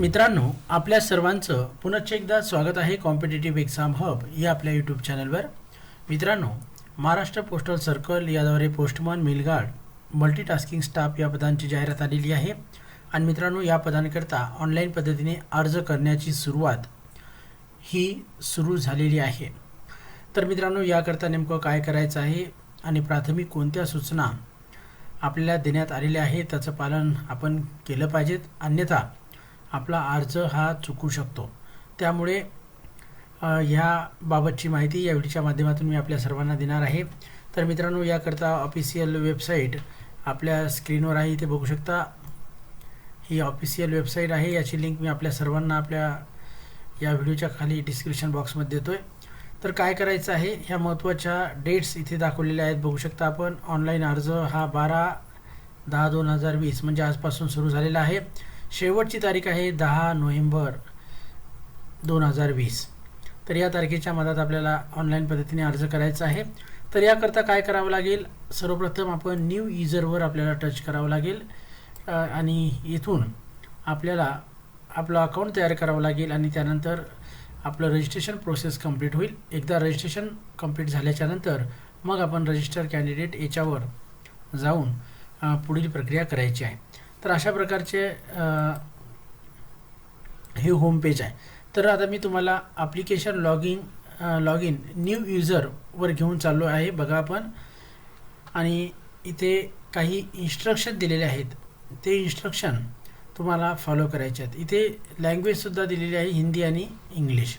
मित्रांनो आपल्या सर्वांचं पुनश्च एकदा स्वागत आहे कॉम्पिटेटिव्ह एक्झाम हब या आपल्या यूट्यूब चॅनलवर मित्रांनो महाराष्ट्र पोस्टल सर्कल याद्वारे postman mail guard multitasking staff या पदांची जाहिरात आलेली आहे. आणि मित्रांनो या पदांकरता ऑनलाईन पद्धतीने अर्ज करण्याची सुरुवात ही सुरू झालेली आहे. तर मित्रांनो याकरता नेमकं काय करायचं आहे आणि प्राथमिक कोणत्या सूचना आपल्याला देण्यात आलेल्या आहेत त्याचं पालन आपण केलं पाहिजेत. अन्यथा आपला अर्ज हा चुकू शकतो. त्यामुळे ह्या ह्याबाबतची माहिती या व्हिडिओच्या माध्यमातून मी आपल्या सर्वांना देणार आहे. तर मित्रांनो याकरता ऑफिशियल वेबसाईट आपल्या स्क्रीनवर आहे इथे बघू शकता. ही ऑफिशियल वेबसाईट आहे याची लिंक मी आपल्या सर्वांना आपल्या या व्हिडिओच्या खाली डिस्क्रिप्शन बॉक्समध्ये देतो आहे तर काय करायचं आहे ह्या महत्त्वाच्या डेट्स इथे दाखवलेल्या आहेत बघू शकता आपण. ऑनलाईन अर्ज हा बारा दहा दोन हजार वीस म्हणजे आजपासून सुरू झालेला आहे. शेवटची तारीख आहे दहा नोव्हेंबर दोन हजार वीस. तर या तारखेच्या मधात आपल्याला ऑनलाईन पद्धतीने अर्ज करायचा आहे. तर याकरता काय करावं लागेल? सर्वप्रथम आपण न्यू युजरवर आपल्याला टच करावं लागेल. आणि इथून आपल्याला आपलं अकाउंट तयार करावं लागेल आणि त्यानंतर आपलं रजिस्ट्रेशन प्रोसेस कंप्लीट होईल. एकदा रजिस्ट्रेशन कंप्लीट झाल्याच्यानंतर मग आपण रजिस्टर कॅन्डिडेट याच्यावर जाऊन पुढील प्रक्रिया करायची आहे. तर अशा प्रकारचे हे होम पेज आहे. तर आता मी तुम्हाला application log in log in new युजरवर घेऊन चाललो आहे. बघा आपण. आणि इथे काही इन्स्ट्रक्शन दिलेले आहेत. ते इन्स्ट्रक्शन तुम्हाला फॉलो करायचे आहेत. इथे लँग्वेजसुद्धा दिलेली आहे हिंदी आणि इंग्लिश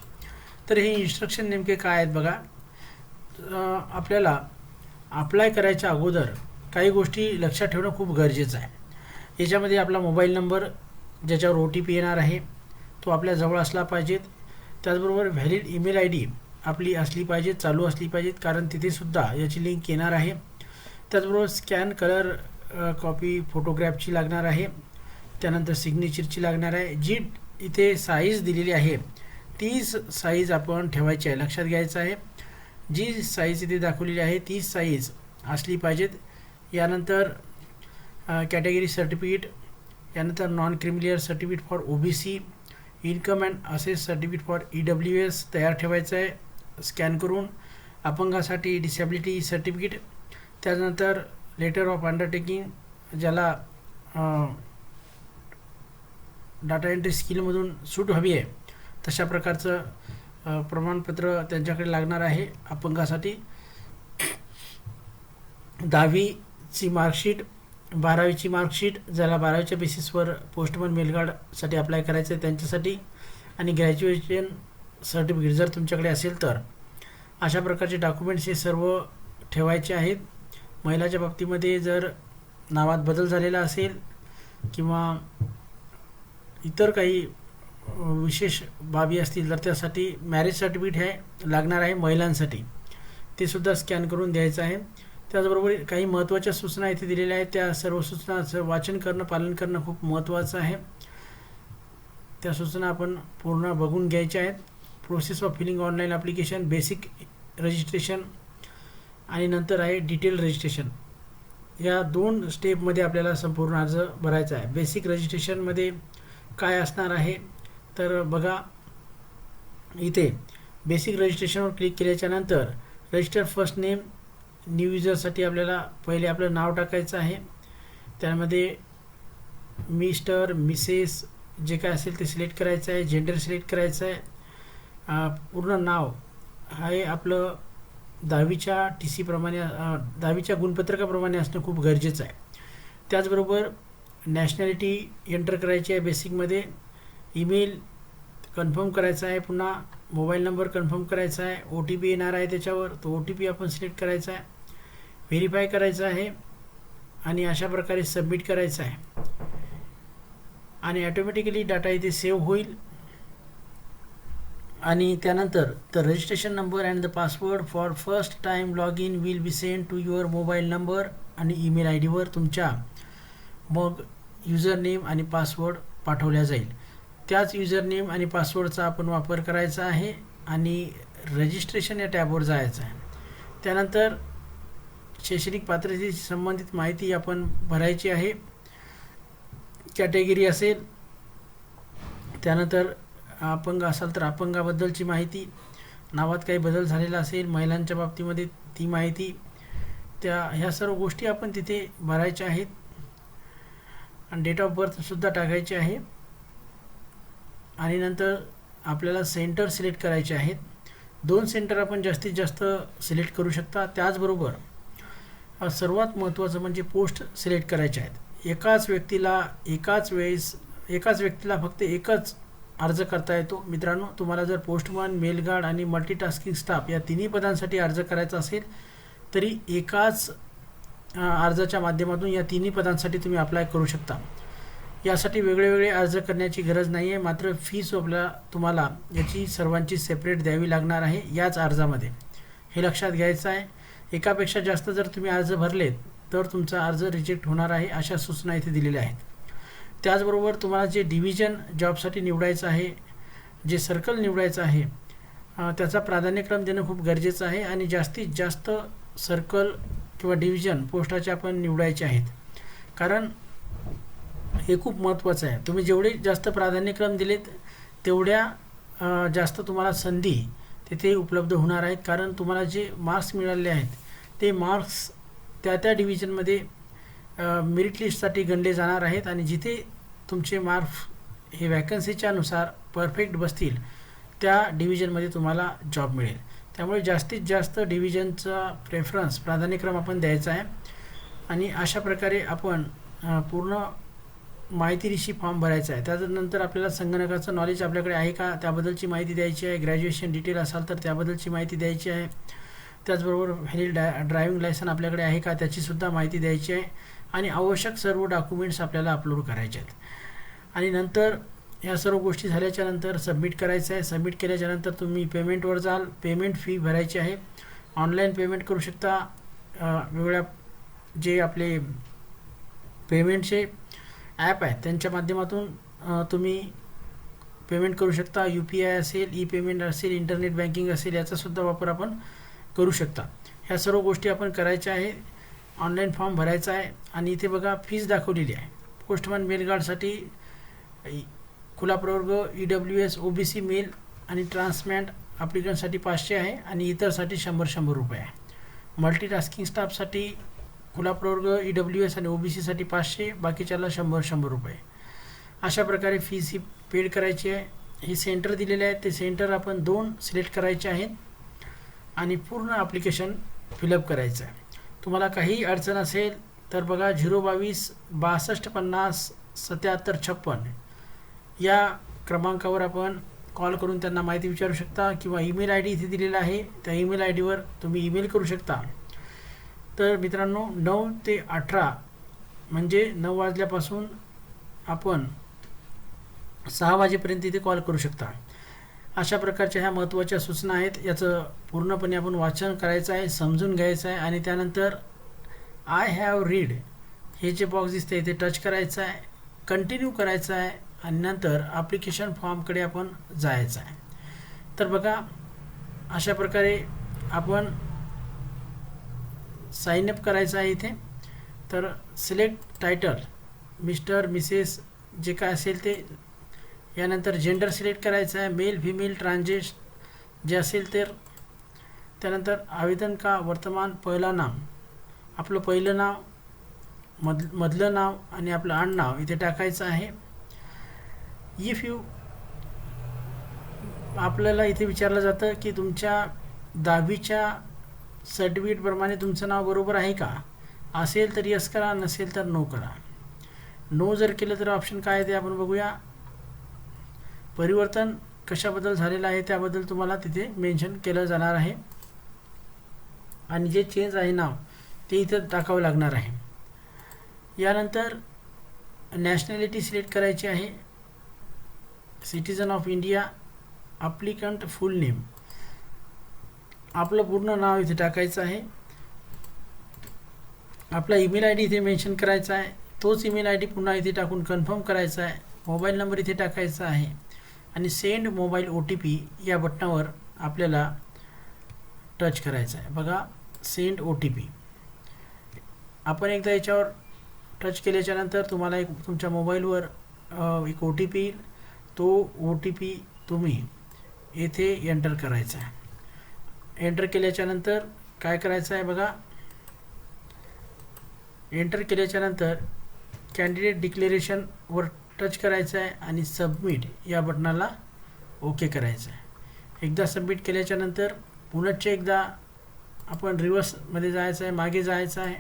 तर हे इन्स्ट्रक्शन नेमके काय आहेत बघा. आपल्याला अप्लाय करायच्या अगोदर काही गोष्टी लक्षात ठेवणं खूप गरजेचं आहे. याच्यामध्ये आपला मोबाईल नंबर ज्याच्यावर ओ टी पी येणार आहे तो आपल्या जवळ असला पाहिजेत. त्याचबरोबर व्हॅलिड ईमेल आय डी आपली असली पाहिजे चालू असली पाहिजेत कारण तिथेसुद्धा याची लिंक येणार आहे. त्याचबरोबर स्कॅन कलर कॉपी फोटोग्राफची लागणार आहे. त्यानंतर सिग्नेचरची लागणार आहे. जी इथे साईज दिलेली आहे तीच साईज आपण ठेवायची आहे लक्षात घ्यायचं आहे. जी साईज इथे दाखवलेली आहे तीच साईज असली पाहिजेत. यानंतर कॅटेगरी सर्टिफिकेट यानंतर non creamy layer certificate for O B C income and asset certificate for E W S तयार ठेवायचं आहे. स्कॅन करून अपंगासाठी डिसॅबिलिटी सर्टिफिकेट त्यानंतर लेटर ऑफ अंडरटेकिंग ज्याला डाटा एंट्री स्किलमधून सूट हवी आहे. तशा प्रकारचं प्रमाणपत्र त्यांच्याकडे लागणार आहे अपंगासाठी. दहावीची मार्कशीट बारावीची मार्कशीट ज्याला बारावीच्या बेसिसवर पोस्टमन मेलगार्डसाठी अप्लाय करायचं आहे त्यांच्यासाठी आणि ग्रॅज्युएशन सर्टिफिकेट जर तुमच्याकडे असेल तर. अशा प्रकारचे डॉक्युमेंट्स हे सर्व ठेवायचे आहेत. महिलाच्या बाबतीमध्ये जर नावात बदल झालेला असेल किंवा इतर काही विशेष बाबी असतील तर त्यासाठी मॅरेज सर्टिफिकेट हे लागणार आहे महिलांसाठी. ते सुद्धा स्कॅन करून द्यायचं आहे. त्याचबरोबर काही महत्त्वाच्या सूचना इथे दिलेल्या आहेत. त्या सर्व सूचनाचं वाचन करणं पालन करणं खूप महत्त्वाचं आहे. त्या सूचना आपण पूर्ण बघून घ्यायच्या आहेत. Process of filling online application basic registration आणि नंतर आहे डिटेल रजिस्ट्रेशन या दोन स्टेपमध्ये आपल्याला संपूर्ण अर्ज भरायचा आहे. बेसिक रजिस्ट्रेशनमध्ये काय असणार आहे? तर बघा इथे बेसिक रजिस्ट्रेशनवर क्लिक केल्याच्यानंतर रजिस्टर फर्स्ट नेम न्यू युजरसाठी आपल्याला पहिले आपलं नाव टाकायचं आहे. त्यामध्ये मिस्टर मिसेस जे काय असेल ते सिलेक्ट करायचं आहे जेंडर सिलेक्ट करायचं आहे. पूर्ण नाव हे आपलं दहावीच्या टी सीप्रमाणे दहावीच्या गुणपत्रकाप्रमाणे असणं खूप गरजेचं आहे. त्याचबरोबर नॅशनॅलिटी एंटर करायची आहे बेसिकमध्ये ईमेल कन्फर्म करायचा आहे पुन्हा. मोबाईल नंबर कन्फर्म करायचा आहे. ओ टी पी येणार आहे त्याच्यावर. तो ओ टी पी आपण सिलेक्ट करायचा आहे. व्हेरीफाय करायचं आहे आणि अशा प्रकारे सबमिट करायचं आहे. आणि ॲटोमॅटिकली डाटा इथे सेव्ह होईल. आणि त्यानंतर the registration number and the password for first time log in will be send to your mobile number आणि ईमेल आय डीवर तुमच्या मग युजर नेम आणि पासवर्ड पाठवल्या जाईल. त्याच युजर नेम आणि पासवर्डचा आपण वापर करायचा आहे आणि रजिस्ट्रेशन या टॅबवर जायचं आहे. त्यानंतर शैक्षणिक पात्रतेशी संबंधित माहिती आपण भरायची आहे. कॅटेगरी असेल त्यानंतर अपंग असाल तर अपंगाबद्दलची माहिती नावात काही बदल झालेला असेल महिलांच्या बाबतीमध्ये ती माहिती त्या ह्या सर्व गोष्टी आपण तिथे भरायच्या आहेत. आणि डेट ऑफ बर्थसुद्धा टाकायची आहे. आणि नंतर आपल्याला सेंटर सिलेक्ट करायचे आहेत. दोन सेंटर आपण जास्तीत जास्त सिलेक्ट करू शकता. त्याचबरोबर सर्वात महत्त्वाचं म्हणजे पोस्ट सिलेक्ट करायचे आहेत. एकाच व्यक्तीला एकाच वेळेस एकाच व्यक्तीला फक्त एकच अर्ज करता येतो. मित्रांनो तुम्हाला जर पोस्टमन मेलगार्ड आणि मल्टीटास्किंग स्टाफ या तिन्ही पदांसाठी अर्ज करायचा असेल तरी एकाच अर्जाच्या माध्यमातून या तिन्ही पदांसाठी तुम्ही अप्लाय करू शकता. यासाठी वेगळे वेगळे अर्ज करण्याची गरज नाही आहे मात्र फीस आपल्या तुम्हाला याची सर्वांची सेपरेट द्यावी लागणार आहे याच अर्जामध्ये. हे लक्षात घ्यायचं आहे. एकापेक्षा जास्त जर तुम्ही अर्ज भरलेत तर तुमचा अर्ज रिजेक्ट होणार आहे अशा सूचना इथे दिलेल्या आहेत. त्याचबरोबर तुम्हाला जे डिव्हिजन जॉबसाठी निवडायचं आहे जे सर्कल निवडायचं आहे त्याचा प्राधान्यक्रम देणं खूप गरजेचं आहे आणि जास्तीत जास्त सर्कल किंवा डिव्हिजन पोस्टाचे आपण निवडायचे आहेत. कारण हे खूप महत्त्वाचं आहे. तुम्ही जेवढे जास्त प्राधान्यक्रम दिलेत तेवढ्या जास्त तुम्हाला संधी तिथे उपलब्ध होणार आहेत. कारण तुम्हाला जे मार्क्स मिळाले आहेत ते मार्क्स त्या त्या डिव्हिजनमध्ये मेरिट लिस्टसाठी गणले जाणार आहेत आणि जिथे तुमचे मार्क्स हे वॅकन्सीच्यानुसार परफेक्ट बसतील त्या डिव्हिजनमध्ये तुम्हाला जॉब मिळेल. त्यामुळे जास्तीत जास्त डिव्हिजनचा प्रेफरन्स प्राधान्यक्रम आपण द्यायचा आहे. आणि अशा प्रकारे आपण पूर्ण पूर्ण माहितीनिशी फॉर्म भरायचा आहे. त्यानंतर आपल्याला संगणकाचं नॉलेज आपल्याकडे आहे का? त्याबद्दलची माहिती द्यायची आहे. ग्रॅज्युएशन डिटेल असाल तर त्याबद्दलची माहिती द्यायची आहे. त्याचबरोबर व्हॅलिड डा ड्रायव्हिंग लायसन आपल्याकडे आहे का? त्याचीसुद्धा माहिती द्यायची आहे. आणि आवश्यक सर्व डॉक्युमेंट्स आपल्याला अपलोड करायचे आहेत. आणि नंतर ह्या सर्व गोष्टी झाल्याच्यानंतर सबमिट करायचं आहे. सबमिट केल्याच्यानंतर तुम्ही पेमेंटवर जाल. पेमेंट फी भरायची आहे. ऑनलाईन पेमेंट करू शकता. वेगवेगळ्या जे आपले पेमेंटचे ॲप आहेत. त्यांच्या माध्यमातून तुम्ही पेमेंट करू शकता. यू पी आय असेल ई पेमेंट असेल इंटरनेट बँकिंग असेल याचासुद्धा वापर आपण करू शकता. ह्या सर्व गोष्टी आपण करायच्या आहे. ऑनलाईन फॉर्म भरायचा आहे. आणि इथे बघा फीज दाखवलेली आहे. पोस्टमॅन मेलगार्डसाठी इ- खुला प्रवर्ग E W S O B C male आणि ट्रान्समॅन्ट ॲप्लिकंटसाठी पाचशे आहे. आणि इतरसाठी शंभर शंभर रुपये आहे. मल्टीटास्किंग स्टाफसाठी खुला प्रवर्ग ई डब्ल्यू एस आणि ओ बी सीसाठी पाचशे बाकीच्याला शंभर शंभर रुपये. अशा प्रकारे फीस ही पेड करायची आहे. हे सेंटर दिलेले आहे ते सेंटर आपण दोन सिलेक्ट करायचे आहेत आणि पूर्ण ॲप्लिकेशन फिलअप करायचं आहे. तुम्हाला काही अडचण असेल तर बघा झिरो बावीस बासष्ट पन्नास सत्याहत्तर छप्पन या क्रमांकावर आपण कॉल करून त्यांना माहिती विचारू शकता किंवा ईमेल आय डी इथे दिलेला आहे. त्या ईमेल आय डीवर तुम्ही ईमेल करू शकता. तर मित्रांनो नऊ ते अठरा म्हणजे नऊ वाजल्यापासून आपण सहा वाजेपर्यंत इथे कॉल करू शकता. अशा प्रकारच्या ह्या महत्त्वाच्या सूचना आहेत. याचं पूर्णपणे आपण वाचन करायचं आहे समजून घ्यायचं आहे आणि त्यानंतर आय हॅव रीड हे जे बॉक्स दिसते ते टच करायचं आहे कंटिन्यू करायचं आहे आणि नंतर ॲप्लिकेशन फॉर्मकडे आपण जायचं आहे. तर बघा अशा प्रकारे आपण साईनअप करायचं आहे इथे. तर सिलेक्ट टायटल मिस्टर मिसेस जे काय असेल ते. यानंतर जेंडर सिलेक्ट करायचं आहे मेल फिमेल ट्रान्जेश जे असेल तर त्यानंतर आवेदन का वर्तमान पहिला नाव. आपलं पहिलं नाव मध मधलं नाव आणि आपलं आडनाव इथे टाकायचं आहे. इफ यू आपल्याला इथे विचारलं जातं की तुमच्या दहावीच्या सर्टिफिकेटप्रमाणे तुमचं नाव बरोबर आहे का? असेल तर यस करा नसेल तर नो करा. नो जर केलं तर ऑप्शन काय आहे ते आपण बघूया. परिवर्तन कशाबद्दल झालेलं आहे त्याबद्दल तुम्हाला तिथे मेन्शन केलं जाणार आहे. आणि जे चेंज आहे नाव ते इथं टाकावं लागणार आहे. यानंतर नॅशनॅलिटी सिलेक्ट करायची आहे. Citizen of India applicant full name आपलं पूर्ण नाव इथे टाकायचं आहे. आपला ईमेल आय डी इथे मेन्शन करायचा आहे. तोच ईमेल आय डी पुन्हा इथे टाकून कन्फर्म करायचा आहे. मोबाईल नंबर इथे टाकायचा आहे. आणि send mobile O T P या बटनावर आपल्याला टच करायचं आहे. बघा सेंड ओ टी पी आपण एकदा याच्यावर टच केल्याच्यानंतर तुम्हाला एक तुमच्या मोबाईलवर एक ओ टी पी येईल तो ओ टी पी तुम्ही येथे एंटर करायचा आहे. एंटर केल्याच्यानंतर काय करायचं आहे बघा? एंटर केल्याच्यानंतर कॅन्डिडेट डिक्लेरेशनवर टच करायचं आहे आणि सबमिट या बटनाला ओके करायचं आहे. एकदा सबमिट केल्याच्यानंतर पुनश्च एकदा आपण रिव्हर्समध्ये जायचं आहे मागे जायचं आहे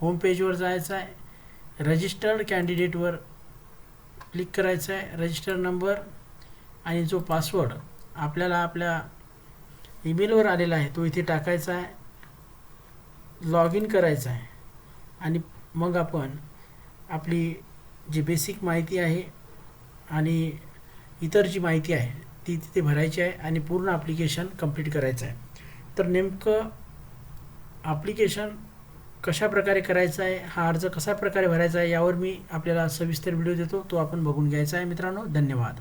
होम पेजवर जायचं आहे. रजिस्टर्ड कॅन्डिडेटवर क्लिक करायचं आहे रजिस्टर नंबर आणि जो पासवर्ड आपल्याला आपल्या ईमेलवर आलेला आहे. तो इथे टाकायचा आहे. लॉग इन करायचा आहे. आणि मग आपण आपली जी बेसिक माहिती आहे आणि इतर जी माहिती आहे ती तिथे भरायची आहे आणि पूर्ण ॲप्लिकेशन कंप्लीट करायचं आहे. तर नेमकं ॲप्लिकेशन कशा प्रकारे करायचं आहे हा अर्ज कशा प्रकारे भरायचा आहे यावर मी आपल्याला सविस्तर व्हिडिओ देतो. तो आपण बघून घ्यायचा आहे मित्रांनो. धन्यवाद.